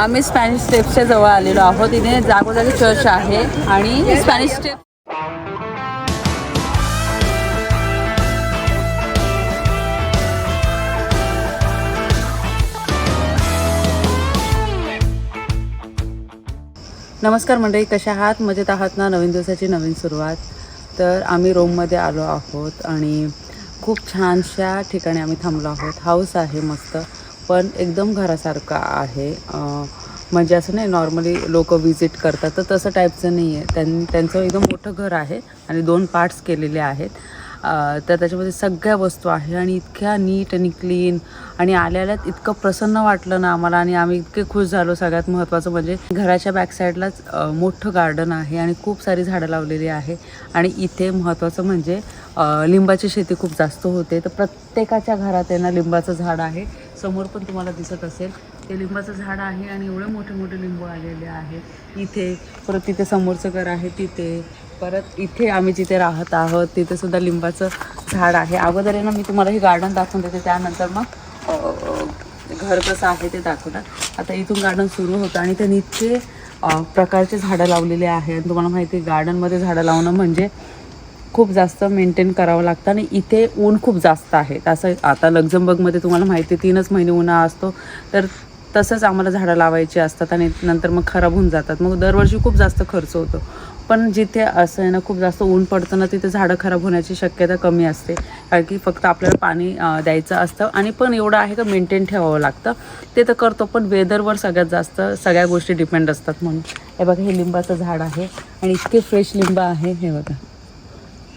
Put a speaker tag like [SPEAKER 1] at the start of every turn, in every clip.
[SPEAKER 1] आम्ही स्पॅनिश स्टेप्सच्या जवळ आलेलो आहोत. इथे जागोजागी चर्च आहे आणि स्पॅनिश स्टेप नमस्कार मंडळी कशा आहात? मजेत आहात ना? नवीन दिवसाची नवीन सुरुवात. तर आम्ही रोममध्ये आलो आहोत आणि खूप छानशा ठिकाणी आम्ही थांबलो आहोत. हाऊस आहे मस्त. पण एकदम घरासारखं आहे. म्हणजे असं नाही नॉर्मली लोक व्हिजिट करतात तर तसं टाईपचं नाही आहे त्यां त्यांचं एकदम मोठं घर आहे आणि दोन पार्ट्स केलेले आहेत. तर त्याच्यामध्ये सगळ्या वस्तू आहे आणि इतक्या नीट आणि क्लीन आणि आल्या आल्यात इतकं प्रसन्न वाटलं ना आम्हाला आणि आम्ही इतके खुश झालो. सगळ्यात महत्त्वाचं म्हणजे घराच्या बॅकसाईडलाच मोठं गार्डन आहे आणि खूप सारी झाडं लावलेली आहे. आणि इथे महत्त्वाचं म्हणजे लिंबाची शेती खूप जास्त होते. तर प्रत्येकाच्या घरात आहे ना लिंबाचं झाड आहे. समोर पण तुम्हाला दिसत असेल. ते लिंबाचं झाड आहे आणि एवढे मोठे मोठे लिंबू आलेले आहेत. इथे परत तिथे समोरचं घर आहे तिथे. परत इथे आम्ही जिथे राहत आहोत तिथे सुद्धा लिंबाचं झाड आहे. अगोदर आहे ना मी तुम्हाला हे गार्डन दाखवून देते. त्यानंतर मग घर कसं आहे ते दाखवणार. आता इथून गार्डन सुरू होतं आणि त्यांनी इतके प्रकारचे झाडं लावलेले आहे आणि तुम्हाला माहिती आहे गार्डनमध्ये झाडं लावणं म्हणजे खूप जास्त मेंटेन करावं लागतं आणि इथे ऊन खूप जास्त आहे. असं आता लक्झमबर्गमध्ये तुम्हाला माहिती आहे तीनच महिने उन्हाळा असतो. तर तसंच आम्हाला झाडं लावायची असतात आणि नंतर मग खराब होऊन जातात. मग दरवर्षी खूप जास्त खर्च होतो. पण जिथे असं आहे ना खूप जास्त ऊन पडतं ना तिथे झाडं खराब होण्याची शक्यता कमी असते. कारण की फक्त आपल्याला पाणी द्यायचं असतं आणि पण एवढं आहे का मेंटेन ठेवावं लागतं. ते तर करतो पण वेदरवर सगळ्यात जास्त सगळ्या गोष्टी डिपेंड असतात म्हणून. हे बघा हे लिंबाचं झाड आहे आणि इतके फ्रेश लिंब आहे. हे बघा.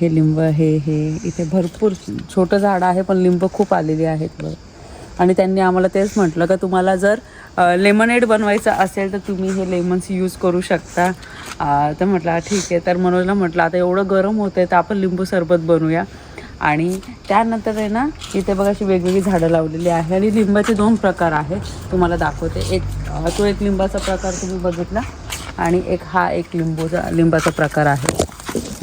[SPEAKER 1] हे लिंब हे हे. इथे भरपूर छोटं झाड आहे पण लिंब खूप आलेली आहेत बघ. आणि त्यांनी आम्हाला तेच म्हटलं का तुम्हाला जर लेमनेड बनवायचं असेल तर तुम्ही हे लेमन्स यूज करू शकता. तर म्हटलं ठीक आहे. तर मनोजला म्हटलं आता एवढं गरम होतं आहे तर आपण लिंबू सरबत बनवूया. आणि त्यानंतर आहे ना इथे बघा अशी वेगवेगळी झाडं लावलेली आहे. आणि लिंबाचे दोन प्रकार आहेत. तुम्हाला दाखवते. एक तो एक लिंबाचा प्रकार तुम्ही बघितला. आणि एक हा एक लिंबूचा लिंबाचा प्रकार आहे.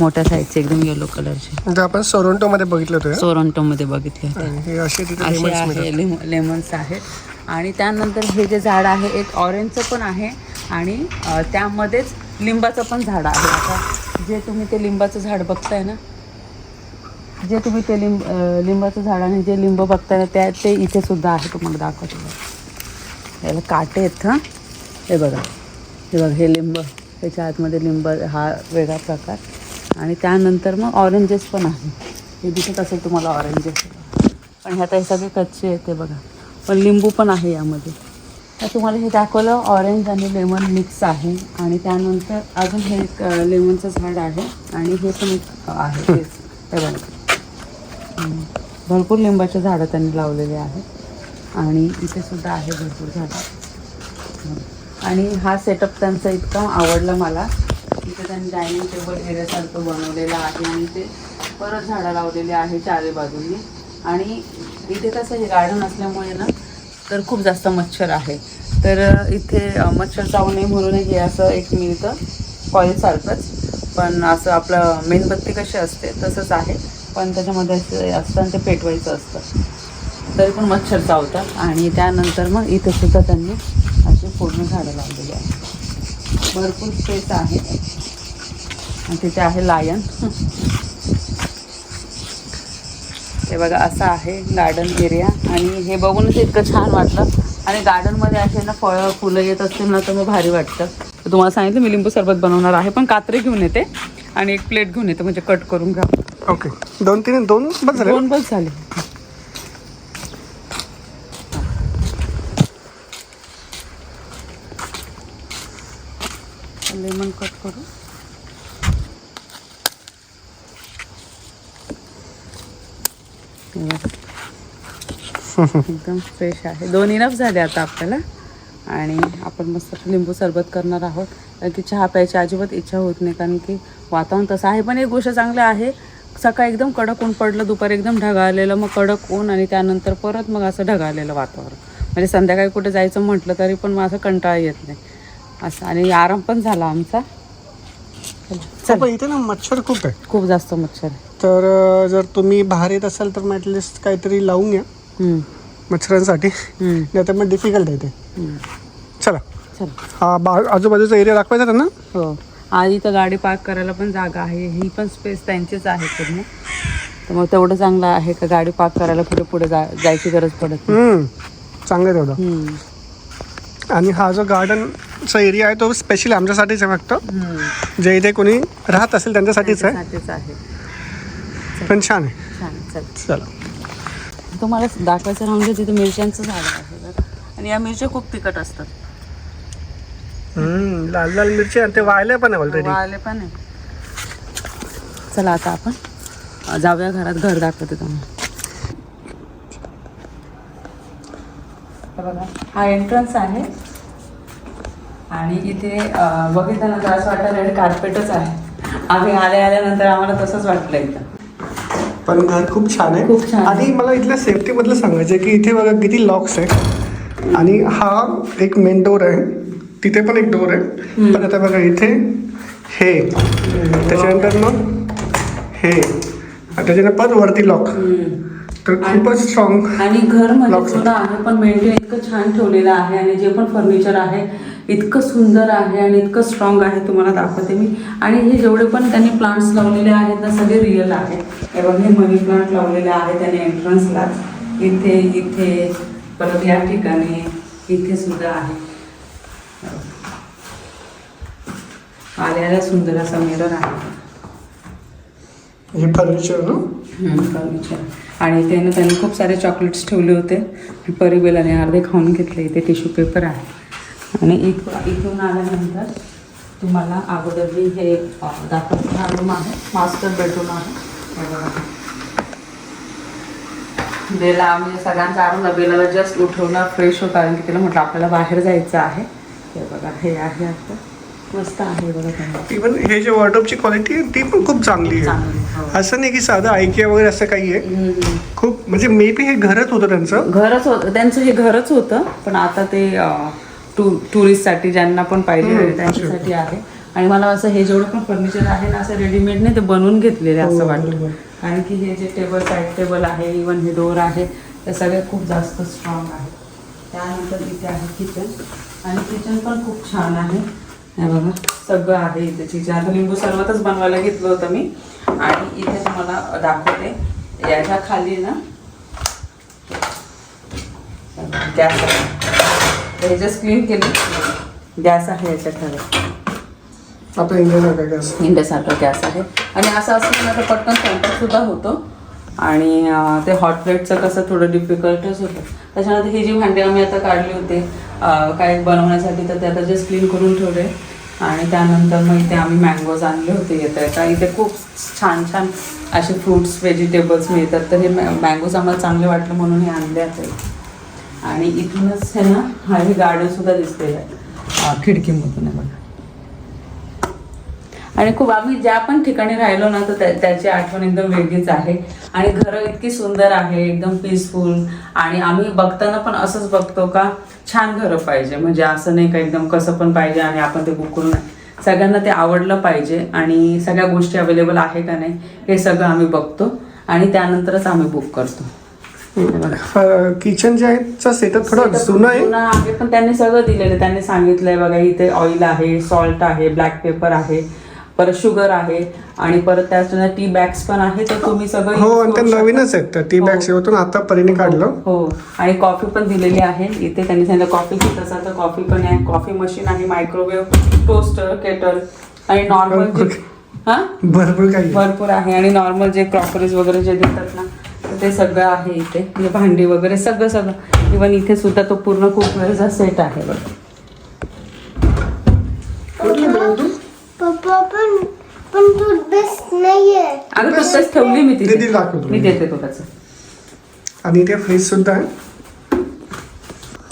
[SPEAKER 1] मोठ्या साईजचे एकदम येलो कलरचे
[SPEAKER 2] म्हणजे आपण सोरोंटोमध्ये बघितलं होतं.
[SPEAKER 1] सोरंटोमध्ये बघितले होते.
[SPEAKER 2] आणि हे असे तिथे
[SPEAKER 1] असे
[SPEAKER 2] lemons
[SPEAKER 1] आहे
[SPEAKER 2] मिळतात.
[SPEAKER 1] लेम लेमन्स आहेत. आणि त्यानंतर हे जे झाड आहे एक ऑरेंजचं पण आहे. आणि अ, त्यामध्येच लिंबाचं पण झाड आहे. आता जे तुम्ही ते लिंबाचं झाड बघताय ना जे तुम्ही ते लिंब अ, लिंबाचं झाड आणि जे लिंब बघताय ना त्या ते इथे सुद्धा आहे. तुम्हाला दाखवतो बघा. याला काटे आहेत हां? हे बघा. हे बघा हे लिंब. त्याच्या आतमध्ये लिंब हा वेगळा प्रकार. आणि त्यानंतर मग ऑरेंजेस पण आहे. हे दिसत असेल तुम्हाला ऑरेंजेस पण ह्यात हे सगळे कच्चे येते बघा. पण लिंबू पण आहे यामध्ये. तर तुम्हाला हे दाखवलं ऑरेंज आणि लेमन मिक्स आहे. आणि त्यानंतर अजून हे एक लेमनचं झाड आहे. आणि हे पण एक आहे. तेच हे बघा. भरपूर लिंबाचे झाडं त्यांनी लावलेले आहेत. आणि इथे सुद्धा आहे भरपूर झाडं. आणि हा सेटअप त्यांचा इतका आवडला मला. इथे त्यांनी डायनिंग टेबल घेण्यासारखं बनवलेलं आहे आणि ते परत झाडं लावलेली आहे चारी बाजूनी. आणि इथे कसं हे गार्डन असल्यामुळे ना तर खूप जास्त मच्छर आहे. तर इथे मच्छर चावू नये म्हणून हे असं एक मिळतं. कॉईलसारखंच पण असं आपलं मेणबत्ती कशी असते तसंच आहे. पण त्याच्यामध्ये असं असतं आणि ते पेटवायचं असतं. तरी पण मच्छर चावतात. आणि त्यानंतर मग इथेसुद्धा त्यांनी अशी पूर्ण झाडं लावलेली आहेत. भरपूर स्पेस आहे. आणि तिथे आहे लायन हे बघा असं आहे गार्डन एरिया आणि हे बघूनच इतकं छान वाटलं. आणि गार्डनमध्ये असे ना फळं फुलं येत असतील ना तर मग भारी वाटतं. तर तुम्हाला सांगितलं मी लिंबू सरबत बनवणार आहे. पण कात्री घेऊन येते. आणि एक प्लेट घेऊन येते. म्हणजे कट करून घ्या.
[SPEAKER 2] ओके दोन तीन दोन बस झाले
[SPEAKER 1] दोन बस झाले. लेमन कट करू. एकदम फ्रेश आहे. दोन इनफ झाले आता आपल्याला. आणि आपण मस्त लिंबू सरबत करणार आहोत. कारण की चहा प्यायची अजिबात इच्छा होत नाही कारण की वातावरण तसं आहे. पण एक गोष्ट चांगली आहे सकाळी एकदम कडक ऊन पडलं दुपारी एकदम ढगाळलेलं मग कडक ऊन आणि त्यानंतर परत मग असं ढगाळलेलं वातावरण. म्हणजे संध्याकाळी कुठे जायचं म्हटलं तरी पण मग असं कंटाळा येत नाही. असं. आणि आराम पण झाला आमचा. चल.
[SPEAKER 2] इथे ना मच्छर खूप आहे.
[SPEAKER 1] खूप जास्त मच्छर. आहे
[SPEAKER 2] तर अं, जर तुम्ही बाहेर येत असाल तर मग ॲटलिस्ट काहीतरी लावून घ्या.
[SPEAKER 1] हम्म,
[SPEAKER 2] मच्छरांसाठी.
[SPEAKER 1] हम्म,
[SPEAKER 2] नाही तर मग डिफिकल्ट आहे ते.
[SPEAKER 1] हम्म.
[SPEAKER 2] चला.
[SPEAKER 1] चल.
[SPEAKER 2] हा बा आजूबाजूचा एरिया दाखवायचा त्यांना?
[SPEAKER 1] हो. आज इथं गाडी पार्क करायला पण जागा आहे. ही पण स्पेस त्यांचीच आहे पूर्ण. तर मग तेवढं चांगलं आहे का गाडी पार्क करायला पुढे पुढे जा जायची गरज पडत नाही.
[SPEAKER 2] हम्म, चांगलं आहे तेवढं.
[SPEAKER 1] हम्म.
[SPEAKER 2] आणि हा जो गार्डनचा एरिया आहे तो स्पेशली आमच्यासाठीच आहे फक्त. जे इथे कोणी राहत असेल त्यांच्यासाठीच आहे. पण छान आहे.
[SPEAKER 1] चल. तुम्हाला दाखवायचं राहून तिथे मिरच्यांचं झाड आहे. आणि या मिरच्या खूप तिखट असतात.
[SPEAKER 2] लाल लाल मिरची आणि ते वाळल्या पण आहे ऑलरेडी
[SPEAKER 1] आले पण आहे. चला आता आपण जाऊया घरात घर दाखवते तुम्हाला. हा एंट्रन्स आहे. आणि इथे बघितल्यानंतर असं वाटतं रेड कार्पेटच आहे. आम्ही आल्या आल्यानंतर आम्हाला तसंच वाटलं इथं.
[SPEAKER 2] पण घर खूप छान आहे.
[SPEAKER 1] खूप छान.
[SPEAKER 2] आणि मला इथल्या सेफ्टी बद्दल सांगायचं आहे की इथे बघा किती लॉक्स आहे आणि हा एक मेन डोर आहे. तिथे पण एक डोर आहे. पण आता बघा इथे हे. त्याच्यानंतर मग हे. आणि त्याच्यानंतर परत वरती लॉक तर खूपच स्ट्रॉंग
[SPEAKER 1] आणि
[SPEAKER 2] घरमध्ये
[SPEAKER 1] सुद्धा आहे पण मेंटेन इतकं छान ठेवलेलं आहे आणि जे पण फर्निचर आहे इतकं सुंदर आहे आणि इतकं स्ट्रॉंग आहे तुम्हाला दाखवते मी. आणि हे जेवढे पण त्यांनी प्लांट्स लावलेले आहेत ना सगळे रिअल आहे. हे बघ हे मनी प्लांट लावलेले आहे त्याने एंट्रन्सला इथे इथे परत या ठिकाणी इथे सुद्धा आहे. आल्याला सुंदर असा मिरर आहे.
[SPEAKER 2] हे फर्निचर ना
[SPEAKER 1] फर्निचर आणि त्यानं त्यांनी खूप सारे चॉकलेट्स ठेवले होते. परिबेलाने अर्धे खाऊन घेतले. इथे टिश्यू पेपर आहे. आणि इथ इथून आल्यानंतर तुम्हाला अगोदर मी हे अं, दाखवतो. हा रूम आहे. मास्टर बेडरूम आहे. बेला म्हणजे सगळ्यांचा आवडला बेलाला जस्ट उठवणं फ्रेश होता. कारण की तिला म्हटलं आपल्याला बाहेर जायचं आहे. हे बघा. हे आहे आता. मस्त आहे बघा
[SPEAKER 2] इवन हे जे वॉर्डरोबची क्वालिटी आहे ती पण खूप चांगली आहे.
[SPEAKER 1] हो.
[SPEAKER 2] असं नाही की साधं ऐकिया वगैरे असं काही आहे. खूप म्हणजे मे बी हे घरच होतं त्यांचं.
[SPEAKER 1] घरच होतं त्यांचं हे घरच होतं पण आता ते टुरिस्टसाठी ज्यांना पण पाहिजे त्यांच्यासाठी आहे. आणि मला असं हे जेवढं पण फर्निचर आहे ना असं रेडीमेड नाही ते बनवून घेतलेले असं
[SPEAKER 2] हो,
[SPEAKER 1] वाटतं.
[SPEAKER 2] बरोबर.
[SPEAKER 1] कारण की हे जे टेबल साईड टेबल आहे इवन हे डोर आहे ते सगळे खूप जास्त स्ट्रॉंग आहे. त्यानंतर इथे आहे किचन आणि किचन पण खूप छान आहे. हे बघा. सगळं आहे इथे किचन आता लिंबू सरबतच बनवायला घेतलं होतं मी. आणि इथे तुम्हाला दाखवते याच्या खाली ना गॅस आहे. क्लीन केली गॅस आहे याच्या खाली.
[SPEAKER 2] आपल्या इंडियासारखा गॅस.
[SPEAKER 1] इंडियासारखा गॅस आहे. आणि असं असलं ना तर पटकन स्वयंपाक सुद्धा होतो. आणि ते हॉट प्लेटचं कसं थोडं डिफिकल्टच होतं. त्याच्यानंतर ही जी भांडी आम्ही आता काढली होती काय बनवण्यासाठी तर ते आता जस्ट क्लीन करून ठेवले. आणि त्यानंतर मग इथे आम्ही मँगोज आणले होते येता येता इथे खूप छान छान असे फ्रुट्स व्हेजिटेबल्स मिळतात. तर हे मँगोज आम्हाला चांगले वाटले म्हणून हे आणले आता आणि इथूनच हे ना हे गार्डनसुद्धा दिसते खिडकीमधून आहे बघा. आणि खूप आम्ही ज्या पण ठिकाणी राहिलो ना तर त्या- त्याची आठवण एकदम वेगळीच आहे. आणि घरं इतकी सुंदर आहे एकदम पीसफुल आणि आम्ही बघताना पण असंच बघतो का छान घरं पाहिजे. म्हणजे असं नाही का एकदम कसं पण पाहिजे आणि आपण ते बुक करून सगळ्यांना ते आवडलं पाहिजे. आणि सगळ्या गोष्टी अवेलेबल आहे का नाही हे सगळं आम्ही बघतो. आणि त्यानंतरच आम्ही बुक करतो.
[SPEAKER 2] किचन जे आहे सेटअप थोडा जुना आहे?
[SPEAKER 1] पण त्यांनी सगळं दिलेलं. त्यांनी सांगितलंय बघा इथे ऑइल आहे सॉल्ट आहे ब्लॅक पेपर आहे. परत शुगर आहे आणि परत त्याच्यानंतर टी बॅग्स पण आहे तर तुम्ही सगळं
[SPEAKER 2] हो आणि. नवीनच आहेत. टी
[SPEAKER 1] हो.
[SPEAKER 2] बॅग होतो आता परीने काढलं.
[SPEAKER 1] हो. आणि कॉफी पण दिलेली आहे. इथे त्यांनी सांगितलं कॉफी घेत असाल तर कॉफी पण आहे कॉफी मशीन आहे मायक्रोवेव्ह टोस्टर केटल आणि नॉर्मल हा?
[SPEAKER 2] भरपूर काही.
[SPEAKER 1] भरपूर आहे. आणि नॉर्मल जे क्रॉकरीज वगैरे जे देतात ना ते सगळं आहे इथे. म्हणजे भांडी वगैरे सगळं सगळं. इवन इथे सुद्धा तो पूर्ण वेळचा सेट आहे बघ
[SPEAKER 2] कुठली brand तू?
[SPEAKER 3] पप्पा पण पण टूथपेस्ट नाहीये.
[SPEAKER 1] अगं तसंच ठेवली मी
[SPEAKER 2] दीदी
[SPEAKER 1] तिथे
[SPEAKER 2] दाखव तुम्ही.
[SPEAKER 1] मी. देते तुला चल.
[SPEAKER 2] आणि इथे फ्रीज सुद्धा आहे.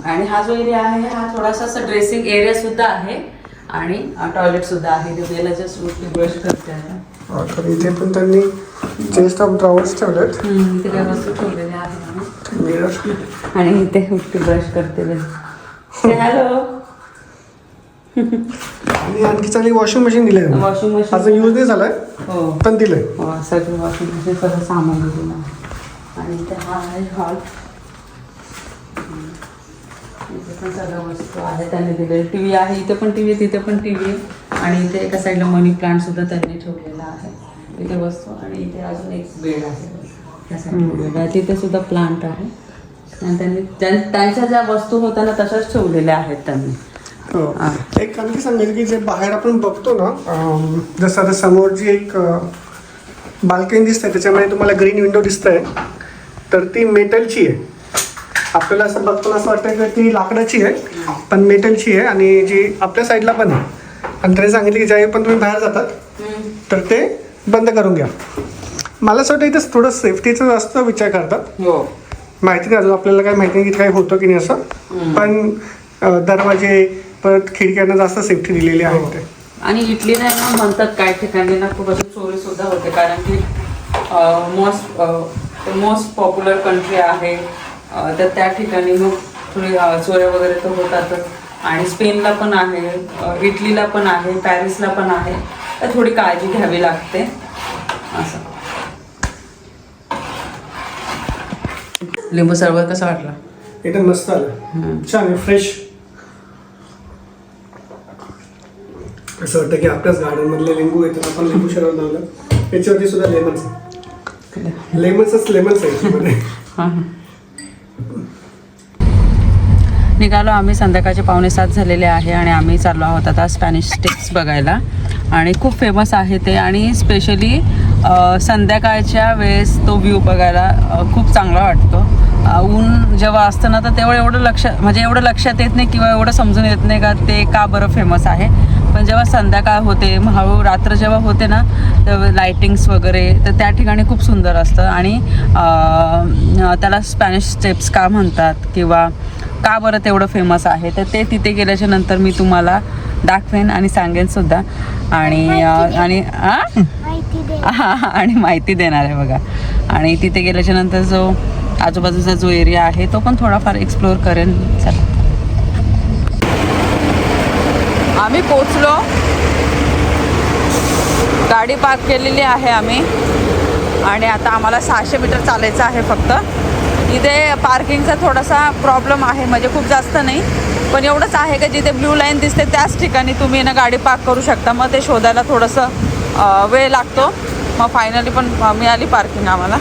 [SPEAKER 1] आणि हा जो एरिया आहे हा थोडासा असा ड्रेसिंग एरिया सुद्धा आहे. आणि टॉयलेट सुद्धा आहे. ते वेळेला जस्ट ब्रश करते आता.
[SPEAKER 2] हा, तर इथे पण त्यांनी चेस्ट ऑफ ड्रॉवर्स ठेवलेत.
[SPEAKER 1] हम्म, इथे काय वस्तू ठेवलेल्या.
[SPEAKER 2] मिरर
[SPEAKER 1] आणि इथे ब्रश करते हॅलो
[SPEAKER 2] आणि आणखी चांगली वॉशिंग मशीन दिले
[SPEAKER 1] वॉशिंग
[SPEAKER 2] अजून
[SPEAKER 1] मशीन
[SPEAKER 2] यूज नाही झालाय
[SPEAKER 1] हो.
[SPEAKER 2] पण दिलंय.
[SPEAKER 1] सगळं वॉशिंग मशीन सगळं सामान आहे आणि इथे हा आहे हॉल इथे पण सगळ्या वस्तू आहे त्यांनी दिलेली. टी व्ही आहे इथे पण टी व्ही तिथे पण टी व्ही आणि इथे एका साईडला मनी प्लांट सुद्धा त्यांनी ठेवलेला आहे. इथे वस्तू आणि इथे अजून एक बेड आहे. त्या साईडला बेड आहे. तिथे सुद्धा प्लांट आहे. आणि त्यांनी त्यां- त्यांच्या ज्या वस्तू होत्या ना तशाच ठेवलेल्या आहेत त्यांनी.
[SPEAKER 2] हो. एक आणखी सांगायचं की जे बाहेर आपण बघतो ना जसं आता समोर जी एक बाल्कनी दिसते त्याच्यामध्ये तुम्हाला ग्रीन विंडो दिसतंय. तर ती मेटलची आहे. आपल्याला असं बघताना असं वाटतं की ती लाकडाची आहे पण मेटलची आहे आणि जी आपल्या साईडला पण आहे. आणि त्याने सांगितलं की ज्यावेळी पण तुम्ही बाहेर जातात तर ते बंद करून घ्या. मला असं वाटतं इथं थोडं सेफ्टीचा जास्त विचार करतात.
[SPEAKER 1] हो.
[SPEAKER 2] माहिती नाही अजून आपल्याला काय माहिती नाही की काय होतं की नाही असं. पण दरवाजे परत खिडक्यांना जास्त सेफ्टी दिलेली आहे ते
[SPEAKER 1] आणि इटली नाही ना म्हणतात काही ठिकाणी ना खूप असं चोरी सुद्धा होते कारण की मोस्ट मोस्ट पॉप्युलर कंट्री आहे. तर त्या ठिकाणी मग थोडी चोऱ्या वगैरे तर होतातच. आणि स्पेनला पण आहे इटलीला पण आहे पॅरिसला पण आहे. तर थोडी काळजी घ्यावी लागते. असं. लिंबू सरबत कसा वाटला?
[SPEAKER 2] एकदम मस्त आलं. छान आहे फ्रेश असं वाटतं की आपल्याच गार्डनमधले लिंबू येतात आपण लिंबू शरबत लावलं. याच्यावरती सुद्धा लेमन्स लेमन्सच लेमन्स आहे
[SPEAKER 1] निघालो आम्ही संध्याकाळचे पावणे सात झालेले आहे आणि आम्ही चाललो आहोत आता स्पॅनिश स्टिक्स बघायला. आणि खूप फेमस आहे ते आणि स्पेशली संध्याकाळच्या वेळेस तो व्ह्यू बघायला खूप चांगला वाटतो. ऊन जेव्हा असतं ना तर तेव्हा एवढं लक्ष म्हणजे एवढं लक्षात येत नाही किंवा एवढं समजून येत नाही का ते का बरं फेमस आहे. पण जेव्हा संध्याकाळ होते मग हळूहळू रात्र जेव्हा होते ना तेव्हा लायटिंग्स वगैरे तर त्या ठिकाणी खूप सुंदर असतं. आणि त्याला स्पॅनिश स्टेप्स का म्हणतात किंवा का बरं तेवढं फेमस आहे तर ते तिथे गेल्याच्यानंतर मी तुम्हाला दाखवेन आणि सांगेन सुद्धा. आणि आणि हा, आणि माहिती देणार आहे बघा. आणि तिथे गेल्याच्यानंतर जो आजूबाजूचा जो एरिया आहे तो पण थोडाफार एक्सप्लोअर करेन. चला. आम्ही पोचलो गाडी पार्क केलेली आहे आम्ही. आणि आता आम्हाला सहाशे मीटर चालायचं आहे फक्त. इथे पार्किंगचा थोडासा प्रॉब्लेम आहे म्हणजे खूप जास्त नाही. पण एवढंच आहे का जिथे ब्ल्यू लाईन दिसते त्याच ठिकाणी तुम्ही ना गाडी पार्क करू शकता. मग ते शोधायला थोडंसं वेळ लागतो. मग फायनली पण मिळाली पार्किंग आम्हाला.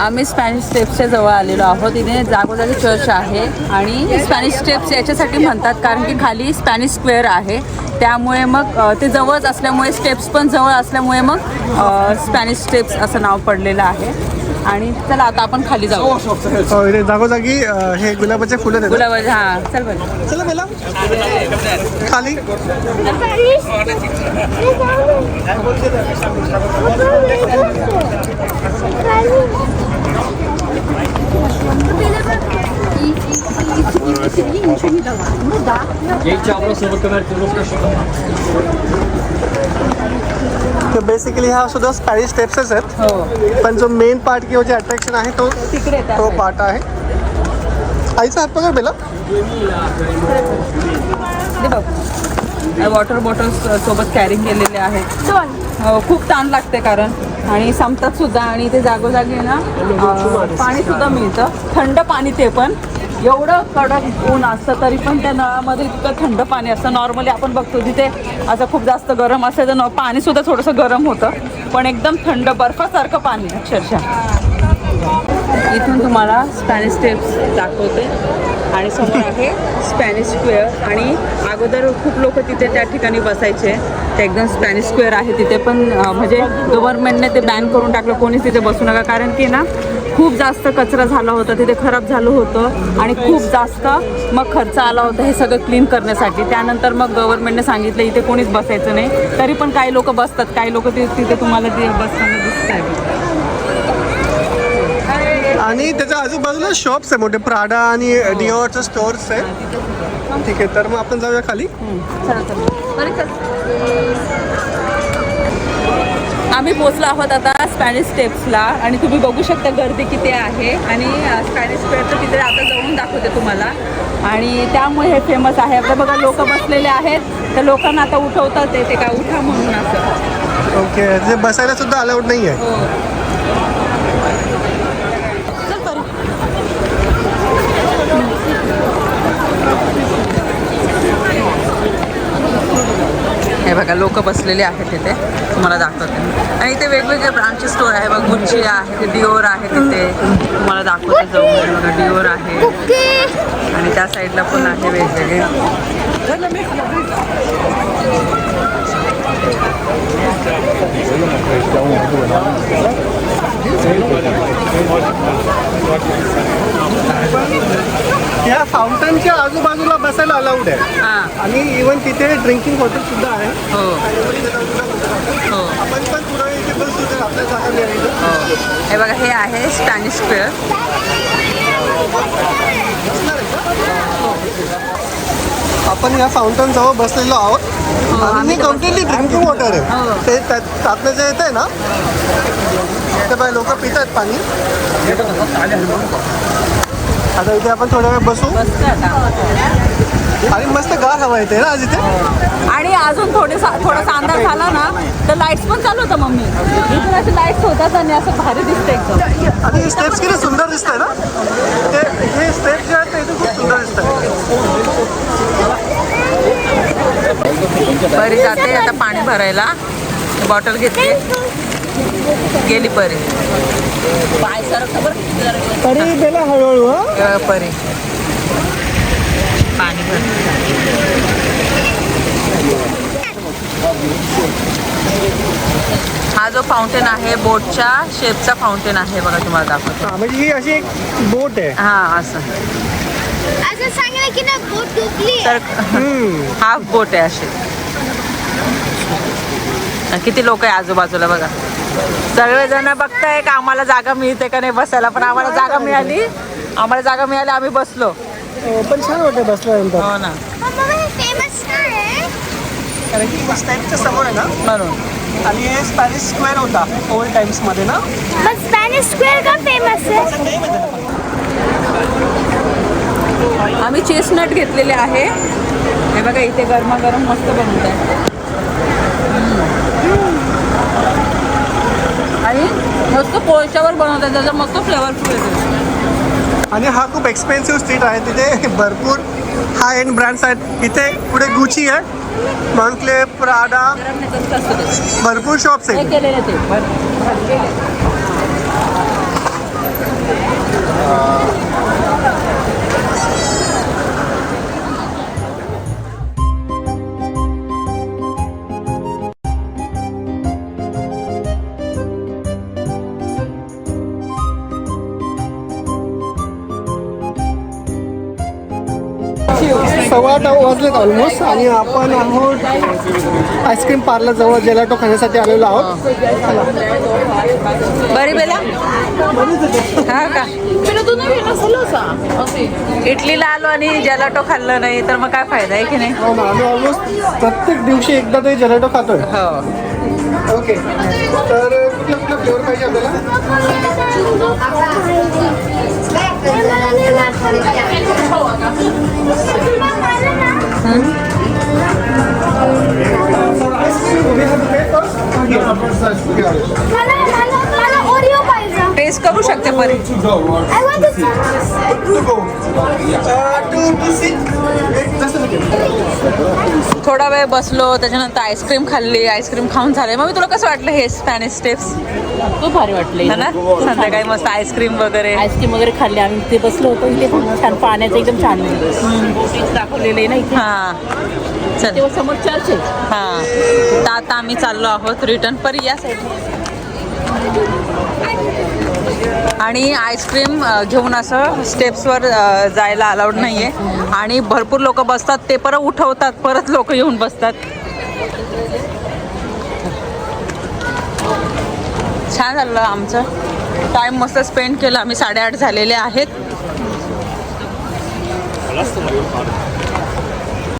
[SPEAKER 1] आम्ही स्पॅनिश स्टेप्सच्या जवळ आलेलो आहोत. इथे जागोजागी चर्च आहे आणि स्पॅनिश स्टेप्स याच्यासाठी म्हणतात कारण की खाली स्पॅनिश स्क्वेअर आहे. त्यामुळे मग ते जवळच असल्यामुळे स्टेप्स पण जवळ असल्यामुळे मग स्पॅनिश स्टेप्स असं नाव पडलेलं आहे. आणि चला आता आपण खाली जाऊ.
[SPEAKER 2] हो, जागोजागी हे गुलाबाचे फुलं देतात.
[SPEAKER 1] गुलाबाजी हां चल बरं.
[SPEAKER 2] चला बेला. खाली.
[SPEAKER 4] Едьте обратно в коммерцию,
[SPEAKER 2] तर बेसिकली हा सुद्धा स्पॅनिश स्टेप्सच आहेत
[SPEAKER 1] हो
[SPEAKER 2] पण जो मेन पार्ट किंवा जे अट्रॅक्शन आहे तो
[SPEAKER 1] तिकडे त्या
[SPEAKER 2] तो
[SPEAKER 1] side.
[SPEAKER 2] पार्ट आहे आईचा हात पकड बेला
[SPEAKER 1] ते बघ वॉटर बॉटल्स सोबत कॅरी केलेले आहेत. खूप ताण लागते कारण. आणि संपतात सुद्धा आणि ते जागोजागी ना पाणी सुद्धा मिळतं. थंड पाणी ते पण. एवढं कडक ऊन असतं तरी पण त्या नळामध्ये इतकं थंड पाणी असतं. नॉर्मली आपण बघतो तिथे असं खूप जास्त गरम असेल तर न- पाणी सुद्धा थोडंसं गरम होतं. पण एकदम थंड बर्फासारखं पाणी अक्षरशः. इथून तुम्हाला स्पॅनिश स्टेप्स दाखवते. आणि समोर आहे स्पॅनिश स्क्वेअर आणि अगोदर खूप लोक तिथे त्या ठिकाणी बसायचे. ते एकदम स्पॅनिश स्क्वेअर आहे तिथे पण म्हणजे गव्हर्नमेंटने ते बॅन करून टाकलं. कोणीच तिथे बसू नका. कारण की ना खूप जास्त कचरा झाला होता. तिथे खराब झालं होतं. आणि खूप जास्त मग खर्च आला होता हे सगळं क्लीन करण्यासाठी. त्यानंतर मग गव्हर्नमेंटने सांगितलं इथे कोणीच बसायचं नाही. तरी पण काही लोक बसतात. काही लोक तिथे तुम्हाला ते बसताना दिसत आहेत
[SPEAKER 2] आणि त्याच्या आजूबाजूला शॉप्स आहे मोठे प्राडा आणि डिओरचे स्टोअर्स आहे. ठीक आहे तर मग आपण जाऊया खाली.
[SPEAKER 1] आम्ही पोचलो आहोत आता स्पॅनिश स्टेप्सला आणि तुम्ही बघू शकता गर्दी किती आहे. आणि स्पॅनिश स्क्वेअर तिथे आता जाऊन दाखवते तुम्हाला. आणि त्यामुळे हे फेमस आहे. आता बघा लोक बसलेले आहेत. तर लोकांना आता उठवतात ते. काय उठा म्हणून असं.
[SPEAKER 2] ओके बसायला सुद्धा अलाउड नाही आहे
[SPEAKER 1] हो चल परी. हे बघा लोक बसलेले आहेत तिथे तुम्हाला दाखवते. आणि इथे वेगवेगळे ब्रांचचे स्टोर आहे. बघ गुच्ची आहे डिओर आहे तिथे. तुम्हाला दाखवते जाऊन बघा डिओर आहे. आणि त्या साईडला पण आहे वेगवेगळे.
[SPEAKER 2] या फाउंटनच्या आजूबाजूला बसायला अलाउड आहे.
[SPEAKER 1] हां.
[SPEAKER 2] आणि इवन तिथे ड्रिंकिंग वॉटर सुद्धा आहे.
[SPEAKER 1] हो. हो.
[SPEAKER 2] आपण पण पुढे इथे बसू तर आपल्या जागा मिळाली
[SPEAKER 1] हो. हे बघा हे आहे स्पॅनिश स्क्वेअर
[SPEAKER 2] आपण या फाउंटन जवळ बसलेलो आहोत. आणि
[SPEAKER 1] हो,
[SPEAKER 2] हे कम्प्लिटली ड्रिंकिंग वॉटर
[SPEAKER 1] हो.
[SPEAKER 2] आहे. ते त्यात- त्यातनं जे येत आहे ना ते बाय लोक पित आहेत पाणी. आता इथे आपण थोड्या वेळ बसू. आणि मस्त गार हवा येते ना आज इथे.
[SPEAKER 1] आणि अजून थोडे थोडासा अंदाज झाला ना तर लाईट्स पण चालू होतं मम्मी. इथून असे लाईट्स होतात आणि असं भारी दिसतं एकदम.
[SPEAKER 2] आणि हे स्टेप्स किती सुंदर दिसत आहे ना? ते हे स्टेप्स जे आहेत ते खूप सुंदर दिसत आहे
[SPEAKER 1] परी जाते आता पाणी भरायला. बॉटल घेतली. गेली परी.
[SPEAKER 2] तरी गेला हळूहळू
[SPEAKER 1] परी. पाणी भर. हा जो फाउंटेन आहे बोटच्या शेपचा फाउंटेन आहे बघा तुम्हाला दाखवतो.
[SPEAKER 2] म्हणजे ही अशी एक बोट आहे.
[SPEAKER 1] हा असं.
[SPEAKER 3] असं सांगितलं की ना बोट डुबली
[SPEAKER 1] तर. हाफ बोट आहे अशी. किती लोक आहे आजूबाजूला बघा. सगळेजण बघताय का आम्हाला जागा मिळते का नाही बसायला पण आम्हाला जागा मिळाली. आम्हाला जागा मिळाली आम्ही बसलो.
[SPEAKER 2] अं, पण छान वाटतं बसल्यानंतर
[SPEAKER 1] हो ना.
[SPEAKER 3] फेमस काय आहे.
[SPEAKER 2] कारण की स्टेपच्या समोर आहे ना?
[SPEAKER 1] म्हणून.
[SPEAKER 2] आणि हे स्पॅनिश स्क्वेअर होता ओल्ड टाइम्समध्ये ना?
[SPEAKER 3] मग स्पॅनिश स्क्वेअर का फेमस आहे?
[SPEAKER 1] आम्ही चेस्टनट घेतलेले आहे. हे बघा इथे गरमागरम मस्त बनवत आहे आणि मस्त कोळशावर बनवतात त्याचा मस्त फ्लेवरफुल येते.
[SPEAKER 2] आणि हा खूप एक्सपेन्सिव्ह स्ट्रीट आहे. तिथे भरपूर हाय एंड ब्रँड्स आहेत. इथे पुढे गुची आहे मॉन्क्ले प्राडा. भरपूर शॉप्स
[SPEAKER 1] हे
[SPEAKER 2] आहेत वाजलेत ऑलमोस्ट आणि आपण आहोत आईस्क्रीम पार्लर जवळ जेलाटो खाण्यासाठी आलेलो आहोत.
[SPEAKER 1] बरी बेला? हा का? इटलीला आलो आणि जलाटो खाल्लं नाही तर मग काय फायदा आहे की नाही?
[SPEAKER 2] हो ना आम्ही ऑलमोस्ट प्रत्येक दिवशी एकदा तरी जेलाटो खातोय.
[SPEAKER 1] हो.
[SPEAKER 2] ओके. तर कुठला कुठला फ्लेवर पाहिजे आपल्याला?
[SPEAKER 3] मला मला मला ओरिओ
[SPEAKER 1] टेस्ट करू शकते परी. थोडा वेळ बसलो त्याच्यानंतर आईस्क्रीम खाल्ली. आईस्क्रीम खाऊन झाले. मग मी तुला कसं वाटलं हे स्पॅनिश स्टेप्स
[SPEAKER 4] खूप भारी वाटलं.
[SPEAKER 1] है ना? संध्याकाळी मस्त आईस्क्रीम वगैरे.
[SPEAKER 4] आईस्क्रीम वगैरे खाल्ली. आम्ही ते बसलो होतो. इथे पण छान पाण्याचं एकदम छान दाखवलेलं आहे ना इथे.
[SPEAKER 1] हा. चल.
[SPEAKER 4] समोर चर्च आहे.
[SPEAKER 1] हा. तर आता आम्ही चाललो आहोत. रिटर्न पर या साईड आणि आईस्क्रीम घेऊन असं स्टेप्सवर जायला अलाउड नाही आहे आणि भरपूर लोक बसतात ते परत उठवतात परत लोक येऊन बसतात. छान झालं आमचं. टाईम मस्त स्पेंड केला. आम्ही साडेआठ झालेले आहेत.